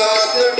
Saat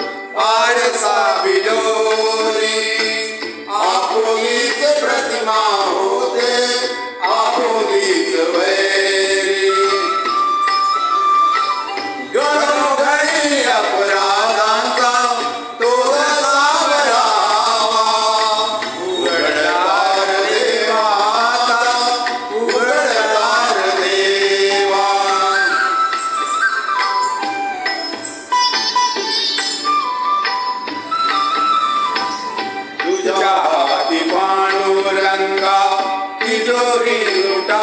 आरसा बिलोरी. आपुलीच प्रतिमा होते आपुली கோகிலுடா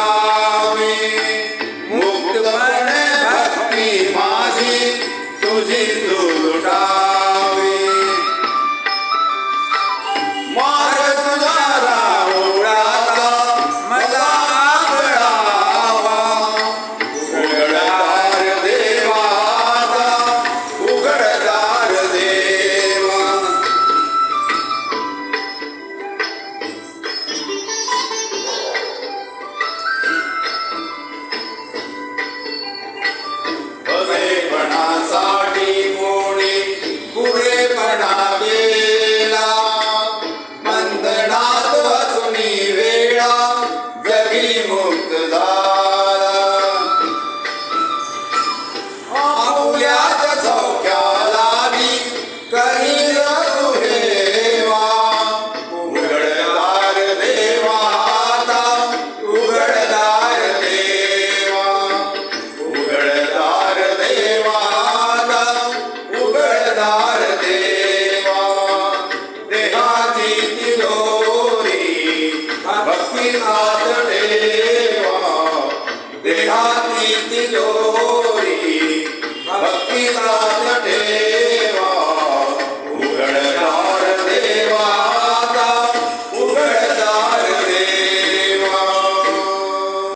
Maria interior.